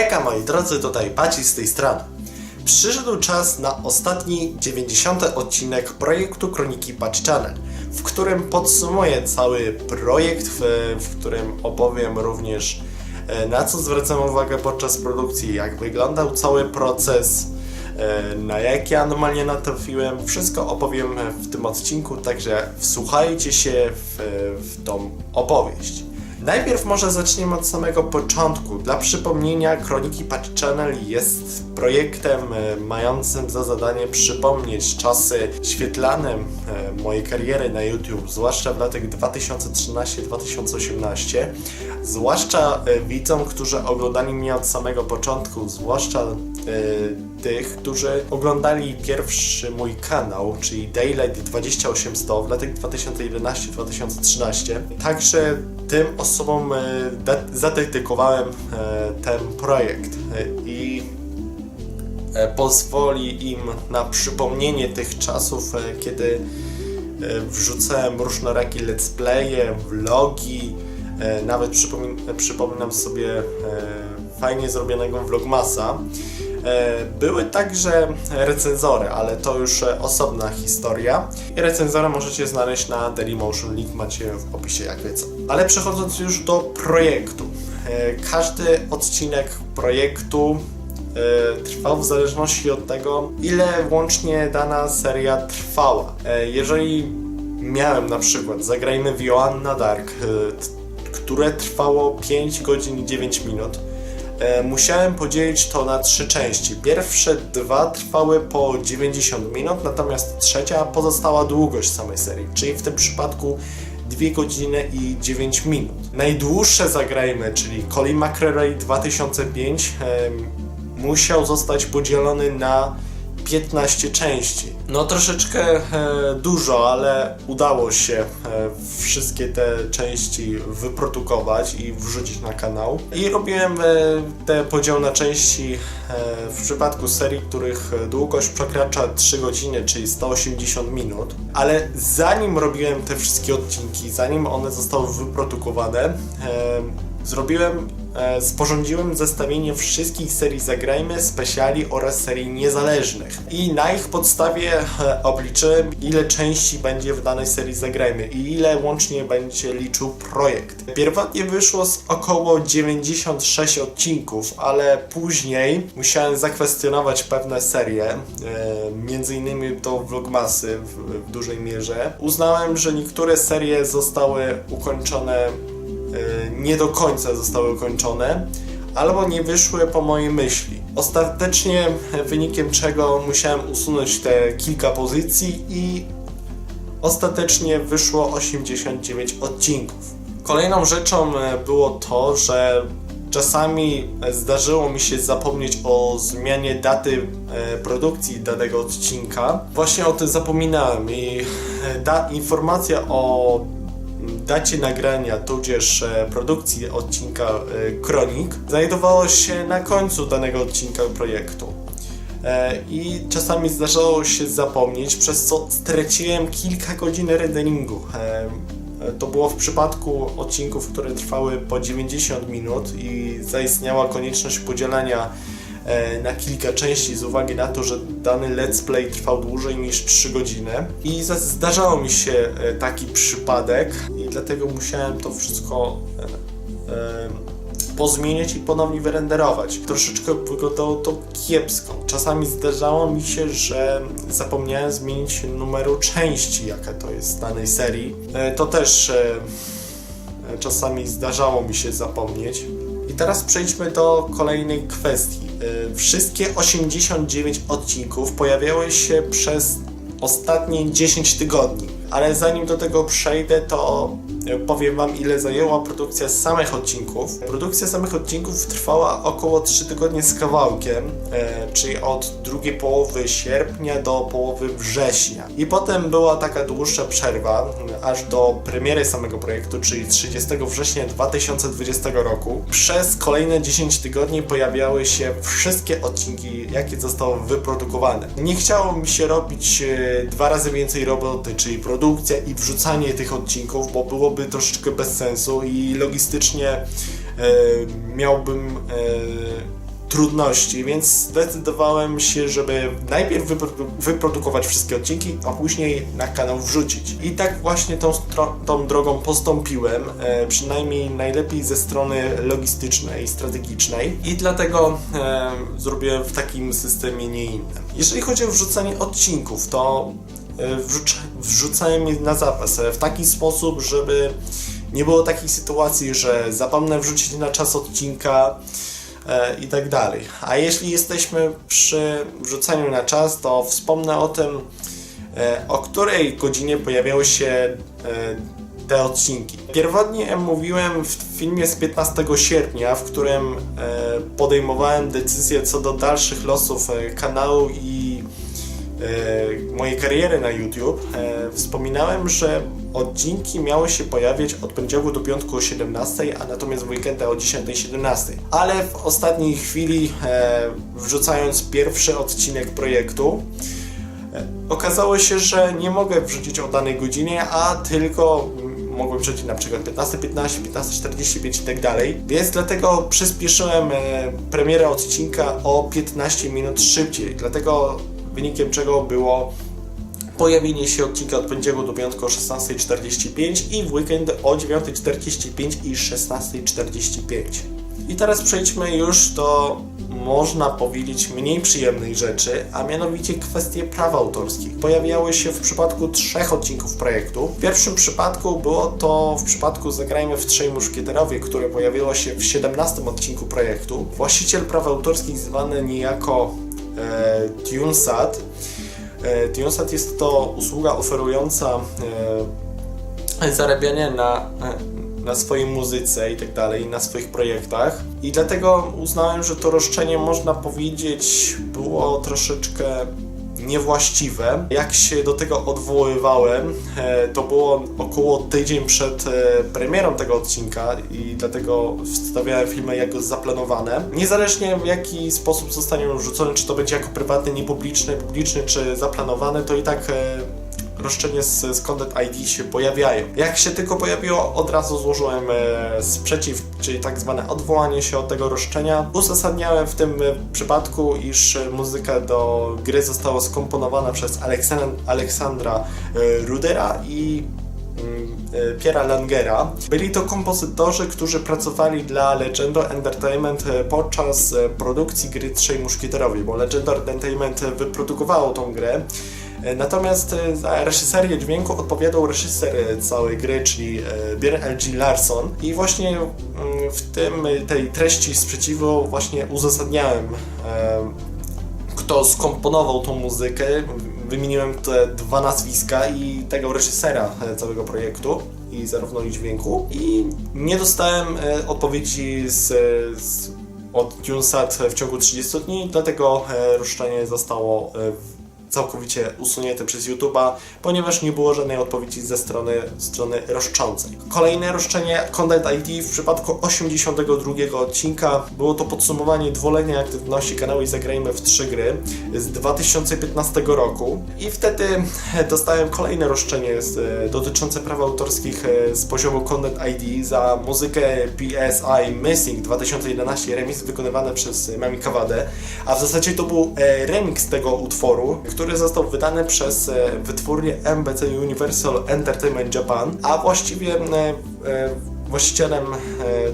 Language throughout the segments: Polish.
Heka moi drodzy, tutaj Paci z tej strony. Przyszedł czas na ostatni 90. odcinek projektu Kroniki Patch Channel, w którym podsumuję cały projekt, w, w którym opowiem również e, na co zwracam uwagę podczas produkcji, jak wyglądał cały proces, e, na jakie anomalie natrafiłem. Wszystko opowiem w tym odcinku, także wsłuchajcie się w, w tą opowieść. Najpierw może zaczniemy od samego początku. Dla przypomnienia, Kroniki Patch Channel jest projektem e, mającym za zadanie przypomnieć czasy świetlane e, mojej kariery na YouTube, zwłaszcza w latach 2013-2018. Zwłaszcza e, widzom, którzy oglądali mnie od samego początku, zwłaszcza tych, którzy oglądali pierwszy mój kanał, czyli Daylight 2800 w latach 2011-2013. Także tym osobom e, zadedykowałem e, ten projekt E, i pozwoli im na przypomnienie tych czasów, kiedy wrzucałem różnorakie let's playe, vlogi, nawet przypomin- przypominam sobie fajnie zrobionego vlogmasa. E, Były także recenzory, ale to już e, osobna historia. I recenzory możecie znaleźć na Dailymotion, link macie w opisie jak wiecie. Ale przechodząc już do projektu. E, Każdy odcinek projektu trwał w zależności od tego, ile łącznie dana seria trwała. Jeżeli miałem na przykład, zagrajmy w Joanna Dark, które trwało 5 godzin i 9 minut, musiałem podzielić to na trzy części. Pierwsze dwa trwały po 90 minut, natomiast trzecia pozostała długość samej serii, czyli w tym przypadku 2 godziny i 9 minut. Najdłuższe zagrajmy, czyli Colin McRae 2005, em, musiał zostać podzielony na 15 części. No troszeczkę e, dużo, ale udało się e, wszystkie te części wyprodukować i wrzucić na kanał. I robiłem e, te podział na części e, w przypadku serii, których długość przekracza 3 godziny, czyli 180 minut. Ale zanim robiłem te wszystkie odcinki, zanim one zostały wyprodukowane, e, zrobiłem, e, sporządziłem zestawienie wszystkich serii Zagrajmy, specjali oraz serii niezależnych. I na ich podstawie e, obliczyłem, ile części będzie w danej serii Zagrajmy i ile łącznie będzie liczył projekt. Pierwotnie wyszło z około 96 odcinków, ale później musiałem zakwestionować pewne serie, e, między innymi to Vlogmasy w, w dużej mierze. Uznałem, że niektóre serie zostały ukończone nie do końca zostały ukończone, albo nie wyszły po mojej myśli. Ostatecznie e, wynikiem czego musiałem usunąć te kilka pozycji i ostatecznie wyszło 89 odcinków. Kolejną rzeczą e, było to, że czasami e, zdarzyło mi się zapomnieć o zmianie daty e, produkcji danego odcinka. Właśnie o tym zapominałem i e, ta informacja o dacie nagrania, tudzież e, produkcji odcinka e, Kronik znajdowała się na końcu danego odcinka projektu. E, I czasami zdarzało się zapomnieć, przez co straciłem kilka godzin renderingu. E, To było w przypadku odcinków, które trwały po 90 minut i zaistniała konieczność podzielania na kilka części z uwagi na to, że dany let's play trwał dłużej niż 3 godziny. I za- zdarzało mi się e, taki przypadek i dlatego musiałem to wszystko e, e, pozmieniać i ponownie wyrenderować. Troszeczkę wyglądało to kiepsko. Czasami zdarzało mi się, że zapomniałem zmienić numeru części, jaka to jest z danej serii. E, To też e, e, czasami zdarzało mi się zapomnieć. I teraz przejdźmy do kolejnej kwestii. E, Wszystkie 89 odcinków pojawiały się przez ostatnie 10 tygodni. Ale zanim do tego przejdę, to powiem Wam, ile zajęła produkcja samych odcinków. Produkcja samych odcinków trwała około 3 tygodnie z kawałkiem, e, czyli od drugiej połowy sierpnia do połowy września. I potem była taka dłuższa przerwa, m, aż do premiery samego projektu, czyli 30 września 2020 roku. Przez kolejne 10 tygodni pojawiały się wszystkie odcinki, jakie zostały wyprodukowane. Nie chciało mi się robić e, dwa razy więcej roboty, czyli produkcja i wrzucanie tych odcinków, bo byłoby troszeczkę bez sensu i logistycznie e, miałbym e, trudności, więc zdecydowałem się, żeby najpierw wyprodu- wyprodukować wszystkie odcinki, a później na kanał wrzucić. I tak właśnie tą, tą drogą postąpiłem, e, przynajmniej najlepiej ze strony logistycznej, strategicznej i dlatego e, zrobiłem w takim systemie, nie innym. Jeżeli chodzi o wrzucanie odcinków, to wrzucałem je na zapas e, w taki sposób, żeby nie było takiej sytuacji, że zapomnę wrzucić na czas odcinka e, i tak dalej. A jeśli jesteśmy przy wrzucaniu na czas, to wspomnę o tym, e, o której godzinie pojawiały się e, te odcinki. Pierwotnie mówiłem w filmie z 15 sierpnia, w którym e, podejmowałem decyzję co do dalszych losów e, kanału i e, mojej kariery na YouTube, e, wspominałem, że odcinki miały się pojawiać od poniedziałku do piątku o 17, a natomiast w weekendy o 10-17. Ale w ostatniej chwili, e, wrzucając pierwszy odcinek projektu, e, okazało się, że nie mogę wrzucić o danej godzinie, a tylko mm, mogłem wrzucić na przykład 15.15, 15.45 i tak dalej. Więc dlatego przyspieszyłem e, premierę odcinka o 15 minut szybciej. Dlatego wynikiem czego było pojawienie się odcinka od poniedziałku do piątku o 16.45 i w weekend o 9.45 i 16.45. I teraz przejdźmy już do, można powiedzieć, mniej przyjemnych rzeczy, a mianowicie kwestie praw autorskich. Pojawiały się w przypadku trzech odcinków projektu. W pierwszym przypadku było to w przypadku Zagrajmy w Trzej Muszkieterowie, które pojawiło się w 17 odcinku projektu. Właściciel praw autorskich zwany niejako TuneSat E, Tunesat jest to usługa oferująca e, zarabianie na, e, na swojej muzyce i tak dalej, na swoich projektach. I dlatego uznałem, że to roszczenie, można powiedzieć, było troszeczkę niewłaściwe. Jak się do tego odwoływałem, e, to było około tydzień przed e, premierą tego odcinka i dlatego wstawiałem filmy jako zaplanowane. Niezależnie w jaki sposób zostanie on wrzucony, czy to będzie jako prywatny, niepubliczny, publiczny, czy zaplanowany, to i tak e, roszczenie z, z Content ID się pojawiają. Jak się tylko pojawiło, od razu złożyłem e, sprzeciw, czyli tak zwane odwołanie się od tego roszczenia. Uzasadniałem w tym e, przypadku, iż e, muzyka do gry została skomponowana przez Aleksan- Aleksandra Rudera i mm, Piera Langera. Byli to kompozytorzy, którzy pracowali dla Legendo Entertainment podczas produkcji gry Trzej Muszkieterowie, bo Legendo Entertainment wyprodukowało tą grę. E, Natomiast e, za reżyserię dźwięku odpowiadał reżyser e, całej gry, czyli Bier L.G. Larson. I właśnie mm, w tym, tej treści sprzeciwu właśnie uzasadniałem kto skomponował tą muzykę. Wymieniłem te dwa nazwiska i tego reżysera całego projektu i zarówno i dźwięku. I nie dostałem odpowiedzi z, z, od TuneSat w ciągu 30 dni, dlatego roszczenie zostało całkowicie usunięte przez YouTube'a, ponieważ nie było żadnej odpowiedzi ze strony, strony roszczącej. Kolejne roszczenie Content ID w przypadku 82 odcinka. Było to podsumowanie dwuletniej aktywności kanału i Zagrajmy w trzy gry z 2015 roku. I wtedy dostałem kolejne roszczenie z, dotyczące praw autorskich e, z poziomu Content ID za muzykę PSI Missing 2011 remix wykonywany przez Mami Kawadę, a w zasadzie to był e, remix tego utworu, który został wydany przez e, wytwórnię MBC Universal Entertainment Japan, a właściwie e, e, właścicielem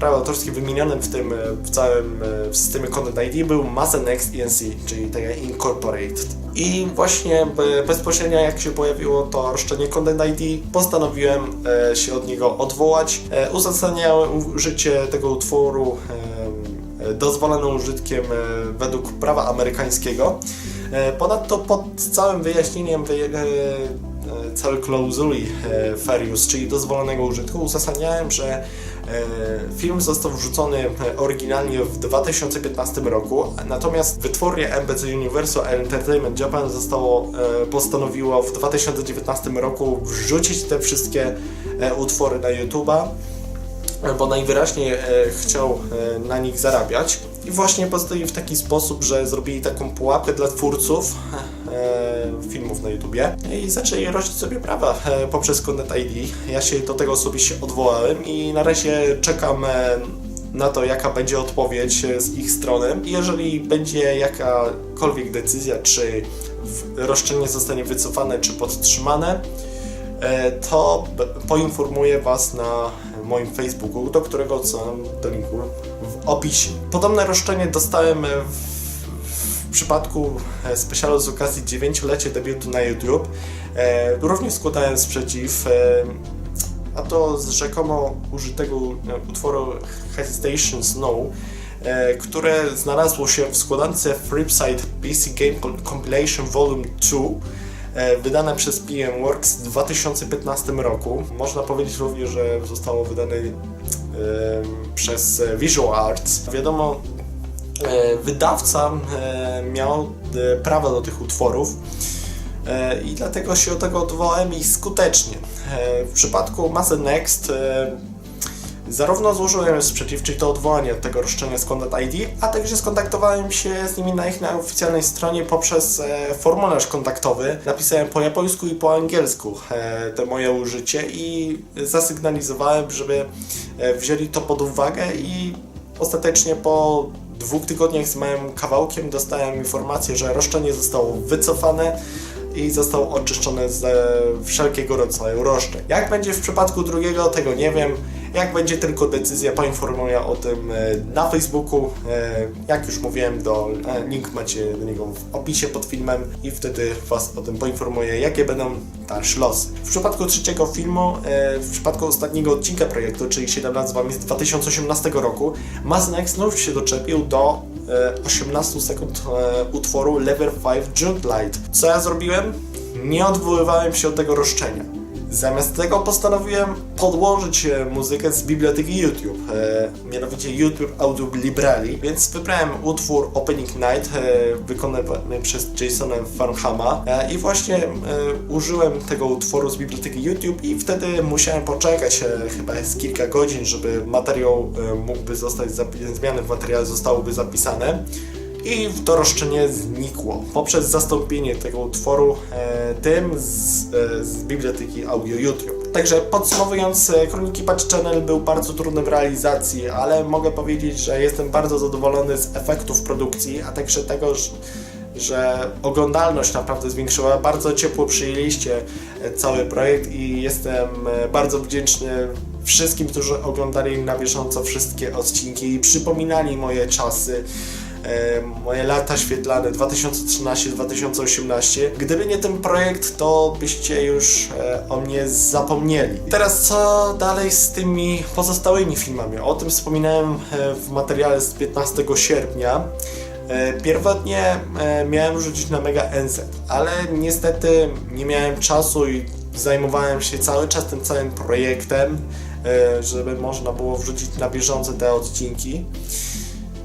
praw autorskich wymienionym w tym, w całym w systemie Content ID był Mazenex ENC, czyli taka Incorporated. I właśnie be- bezpośrednio jak się pojawiło to roszczenie Content ID, postanowiłem się od niego odwołać. Uzasadniałem użycie tego utworu dozwolonym użytkiem według prawa amerykańskiego. E, Ponadto pod całym wyjaśnieniem wyje- e, e, całej klauzuli use, czyli dozwolonego użytku, uzasadniałem, że film został wrzucony oryginalnie w 2015 roku, natomiast wytwórnie MBC Universal Entertainment Japan zostało, postanowiło w 2019 roku wrzucić te wszystkie utwory na YouTube'a bo najwyraźniej e, chciał e, na nich zarabiać. I właśnie postoi w taki sposób, że zrobili taką pułapkę dla twórców e, filmów na YouTubie i zaczęli rościć sobie prawa e, poprzez Content ID. Ja się do tego osobiście odwołałem i na razie czekam e, na to, jaka będzie odpowiedź e, z ich strony. Jeżeli będzie jakakolwiek decyzja, czy roszczenie zostanie wycofane, czy podtrzymane, e, to poinformuję Was na moim Facebooku, do którego odsyłam do linku w opisie. Podobne roszczenie dostałem w, w przypadku e, specjalu z okazji 9-lecia debiutu na YouTube. E, również składałem sprzeciw, e, a to z rzekomo użytego e, utworu Hesitation Snow, e, które znalazło się w składance Flipside PC Game Compilation Volume 2 e, wydane przez PM Works w 2015 roku. Można powiedzieć również, że zostało wydane e, przez Visual Arts. Wiadomo, e, wydawca e, miał e, prawa do tych utworów e, i dlatego się do tego odwołałem i skutecznie. E, W przypadku Mass Next e, zarówno złożyłem sprzeciw, czyli to odwołanie od tego roszczenia z ID, a także skontaktowałem się z nimi na ich na oficjalnej stronie poprzez e, formularz kontaktowy. Napisałem po japońsku i po angielsku e, te moje użycie i zasygnalizowałem, żeby e, wzięli to pod uwagę i ostatecznie po dwóch tygodniach z małym kawałkiem dostałem informację, że roszczenie zostało wycofane i został oczyszczony z wszelkiego rodzaju roszczeń. Jak będzie w przypadku drugiego, tego nie wiem. Jak będzie tylko decyzja, poinformuję o tym e, na Facebooku. E, Jak już mówiłem, do, e, link macie do niego w opisie pod filmem i wtedy Was o tym poinformuję, jakie będą dalsze losy. W przypadku trzeciego filmu, w przypadku ostatniego odcinka projektu, czyli 17 z Wami z 2018 roku, Maznek znów się doczepił do 18 sekund e, utworu Level 5 Junk Light. Co ja zrobiłem? Nie odwoływałem się od tego roszczenia. Zamiast tego postanowiłem podłożyć e, muzykę z biblioteki YouTube, e, mianowicie YouTube Audio Library, więc wybrałem utwór Opening Night e, wykonany przez Jasona Farnhama e, i właśnie e, użyłem tego utworu z biblioteki YouTube i wtedy musiałem poczekać e, chyba z kilka godzin, żeby materiał e, mógłby zostać, zapi- zmiany w materiale zostałyby zapisane i to roszczenie znikło poprzez zastąpienie tego utworu e, tym z, e, z biblioteki audio YouTube. Także podsumowując, e, Kroniki Patch Channel był bardzo trudny w realizacji, ale mogę powiedzieć, że jestem bardzo zadowolony z efektów produkcji, a także tego, że że oglądalność naprawdę zwiększyła. Bardzo ciepło przyjęliście e, cały projekt i jestem e, bardzo wdzięczny wszystkim, którzy oglądali na bieżąco wszystkie odcinki i przypominali moje czasy. E, Moje lata świetlane 2013-2018. Gdyby nie ten projekt, to byście już e, o mnie zapomnieli. Teraz co dalej z tymi pozostałymi filmami? O tym wspominałem e, w materiale z 15 sierpnia. Pierwotnie miałem rzucić na Mega NZ, ale niestety nie miałem czasu i zajmowałem się cały czas tym całym projektem, żeby można było wrzucić na bieżąco te odcinki.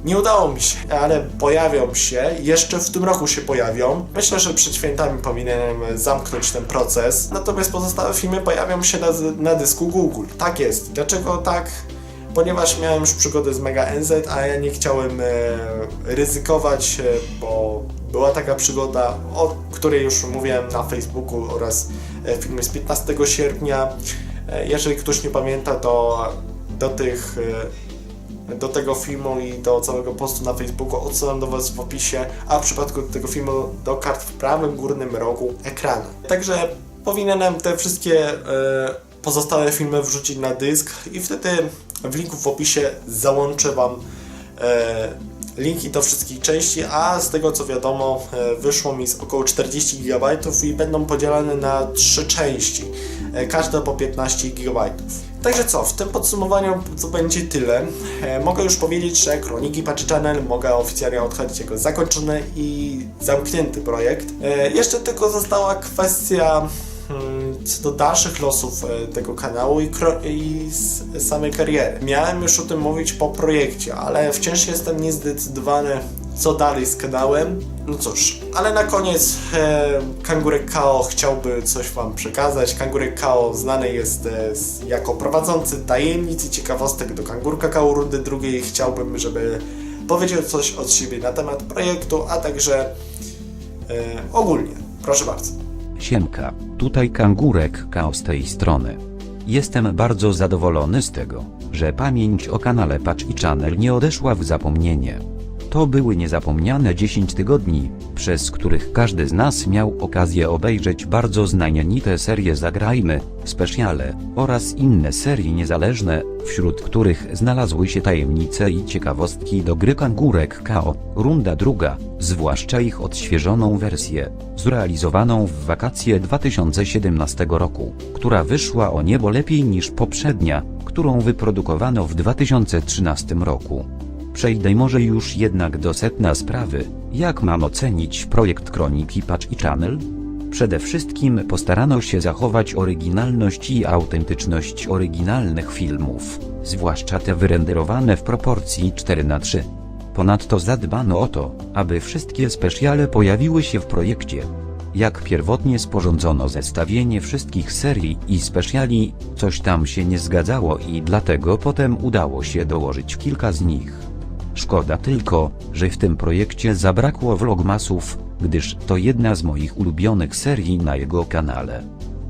Nie udało mi się, ale pojawią się, jeszcze w tym roku się pojawią. Myślę, że przed świętami powinienem zamknąć ten proces. Natomiast pozostałe filmy pojawią się na, na dysku Google. Tak jest. Dlaczego tak? Ponieważ miałem już przygodę z Mega NZ, a ja nie chciałem e, ryzykować, e, bo była taka przygoda, o której już mówiłem na Facebooku oraz e, filmie z 15 sierpnia. E, jeżeli ktoś nie pamięta, to do tych do tego filmu i do całego postu na Facebooku odsyłam do Was w opisie, a w przypadku tego filmu do kart w prawym górnym rogu ekranu. Także powinienem te wszystkie e, pozostałe filmy wrzucić na dysk i wtedy w linku w opisie załączę Wam e, linki do wszystkich części, a z tego co wiadomo e, wyszło mi z około 40 GB i będą podzielane na trzy części, e, każda po 15 GB. Także co, w tym podsumowaniu to będzie tyle. E, mogę już powiedzieć, że Kroniki Patch Channel mogę oficjalnie odchodzić jako zakończony i zamknięty projekt. E, jeszcze tylko została kwestia mm, co do dalszych losów e, tego kanału i, i samej kariery. Miałem już o tym mówić po projekcie, ale wciąż jestem niezdecydowany, co dalej z kanałem. No cóż, ale na koniec e, Kangurek Kao chciałby coś Wam przekazać. Kangurek Kao znany jest e, z, jako prowadzący tajemnic i ciekawostek do Kangurka Kao rundy drugiej. Chciałbym, żeby powiedział coś od siebie na temat projektu, a także e, ogólnie. Proszę bardzo. Siemka, tutaj kangurek Kao z tej strony. Jestem bardzo zadowolony z tego, że pamięć o kanale Patch i Channel nie odeszła w zapomnienie. To były niezapomniane 10 tygodni, przez których każdy z nas miał okazję obejrzeć bardzo znamienite serie Zagrajmy, specjale oraz inne serie niezależne, wśród których znalazły się tajemnice i ciekawostki do gry Kangurek KO, runda druga, zwłaszcza ich odświeżoną wersję, zrealizowaną w wakacje 2017 roku, która wyszła o niebo lepiej niż poprzednia, którą wyprodukowano w 2013 roku. Przejdę może już jednak do setna sprawy, jak mam ocenić projekt Kroniki Patch i Channel? Przede wszystkim postarano się zachować oryginalność i autentyczność oryginalnych filmów, zwłaszcza te wyrenderowane w proporcji 4 na 3. Ponadto zadbano o to, aby wszystkie specjale pojawiły się w projekcie. Jak pierwotnie sporządzono zestawienie wszystkich serii i specjali, coś tam się nie zgadzało i dlatego potem udało się dołożyć kilka z nich. Szkoda tylko, że w tym projekcie zabrakło vlogmasów, gdyż to jedna z moich ulubionych serii na jego kanale.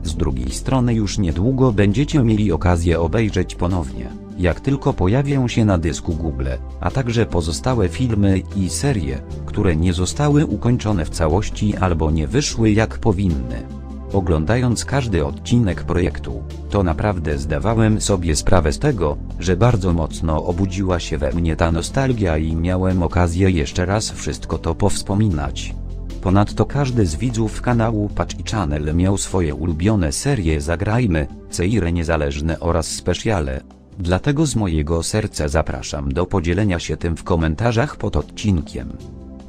Z drugiej strony już niedługo będziecie mieli okazję obejrzeć ponownie, jak tylko pojawią się na dysku Google, a także pozostałe filmy i serie, które nie zostały ukończone w całości albo nie wyszły jak powinny. Oglądając każdy odcinek projektu, to naprawdę zdawałem sobie sprawę z tego, że bardzo mocno obudziła się we mnie ta nostalgia i miałem okazję jeszcze raz wszystko to powspominać. Ponadto każdy z widzów kanału Patch i Channel miał swoje ulubione serie Zagrajmy, seire niezależne oraz specjale. Dlatego z mojego serca zapraszam do podzielenia się tym w komentarzach pod odcinkiem.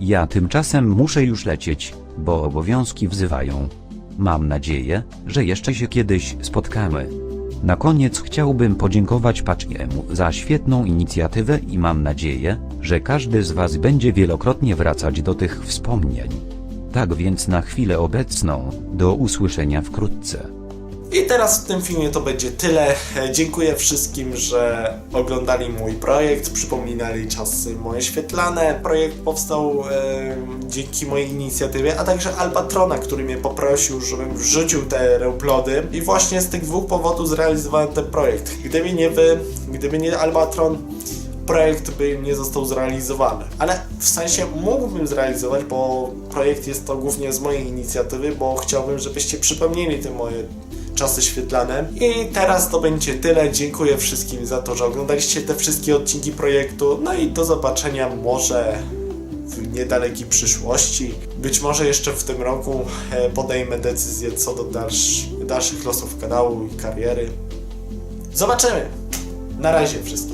Ja tymczasem muszę już lecieć, bo obowiązki wzywają. Mam nadzieję, że jeszcze się kiedyś spotkamy. Na koniec chciałbym podziękować Pachiemu za świetną inicjatywę i mam nadzieję, że każdy z Was będzie wielokrotnie wracać do tych wspomnień. Tak więc na chwilę obecną, do usłyszenia wkrótce. I teraz w tym filmie to będzie tyle. Dziękuję wszystkim, że oglądali mój projekt, przypominali czasy moje świetlane. Projekt powstał e, dzięki mojej inicjatywie, a także Albatrona, który mnie poprosił, żebym wrzucił te replody. I właśnie z tych dwóch powodów zrealizowałem ten projekt. Gdyby nie wy, gdyby nie Albatron, projekt by nie został zrealizowany. Ale w sensie mógłbym zrealizować, bo projekt jest to głównie z mojej inicjatywy, bo chciałbym, żebyście przypomnieli te moje czasy świetlane. I teraz to będzie tyle. Dziękuję wszystkim za to, że oglądaliście te wszystkie odcinki projektu. No i do zobaczenia może w niedalekiej przyszłości. Być może jeszcze w tym roku e, podejmę decyzję co do dalsz, dalszych losów kanału i kariery. Zobaczymy. Na razie wszystkim.